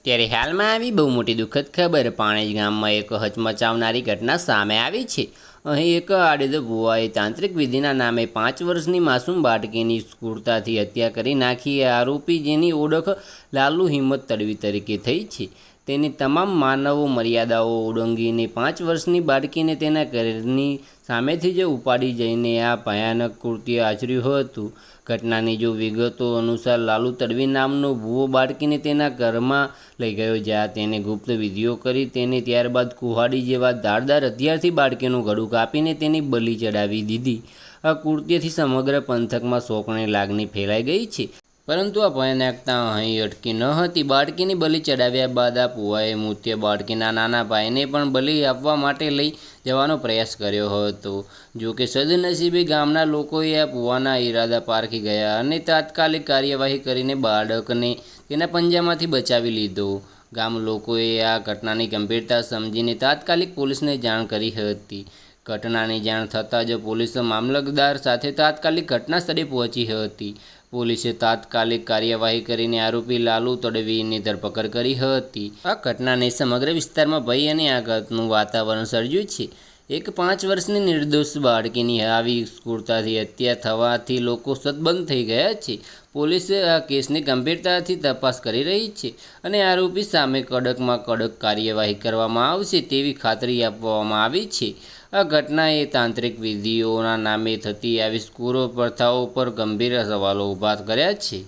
અત્યારે હાલમાં આવી બહુ મોટી દુઃખદ ખબર. પાણેજ ગામમાં એક હચમચાવનારી ઘટના સામે આવી છે. અહીં એક આડેદ ભુવાએ તાંત્રિક વિધિના નામે પાંચ વર્ષની માસૂમ બાળકીની ક્રૂરતાથી હત્યા કરી નાખી. આરોપી જેની ઓળખ લાલુ હિંમત તડવી તરીકે થઈ છે. તેની તમામ માનવો મર્યાદાઓ ઓળંગીને પાંચ વર્ષની બાળકીને તેના ઘરની સામેથી જ ઉપાડી જઈને આ ભયાનક કૃત્ય આચર્યું હતું. ઘટનાની જો વિગતો અનુસાર લાલુ તડવી નામનો ભૂવો બાળકીને તેના ઘરમાં લઈ ગયો, જ્યાં તેને ગુપ્ત વિધિઓ કરી તેને ત્યારબાદ કુહાડી જેવા ધારદાર હથિયારથી બાળકીનું ગળું કાપીને તેની બલી ચડાવી દીધી. આ કૃત્યથી સમગ્ર પંથકમાં શોકની લાગણી ફેલાઈ ગઈ છે. પરંતુ આ ભયાનકતા અહીં અટકી ન હતી. બાળકીની બલી ચડાવ્યા બાદ આ પુવાએ મૃત્યુ બાળકીના નાના ભાઈને પણ બલી આપવા માટે લઈ જવાનો પ્રયાસ કર્યો હતો. જો કે સદનસીબે ગામના લોકોએ આ પુવાના ઈરાદા પારખી ગયા અને તાત્કાલિક કાર્યવાહી કરીને બાળકને તેના પંજામાંથી બચાવી લીધો. ગામ લોકોએ આ ઘટનાની ગંભીરતા સમજીને તાત્કાલિક પોલીસને જાણ કરી હતી. ઘટનાની જાણ થતાં જ પોલીસ મામલતદાર સાથે તાત્કાલિક ઘટના સ્થળે પહોંચી હતી. પોલીસે તાત્કાલિક કાર્યવાહી કરીને આરોપી લાલુ તડવીની ધરપકડ કરી હતી. આ ઘટનાને સમગ્ર વિસ્તારમાં ભય અને આઘાતનું વાતાવરણ સર્જ્યું છે. એક પાંચ વર્ષની નિર્દોષ બાળકીની આવી ક્રૂરતાથી હત્યા થવાથી લોકો સદબંધ થઈ ગયા છે. પોલીસે આ કેસની ગંભીરતાથી તપાસ કરી રહી છે અને આરોપી સામે કડકમાં કડક કાર્યવાહી કરવામાં આવશે તેવી ખાતરી આપવામાં આવી છે. આ ઘટનાએ તાંત્રિક વિધિઓના નામે થતી આવી સ્કૂરો પ્રથાઓ પર ગંભીર સવાલો ઊભા કર્યા છે.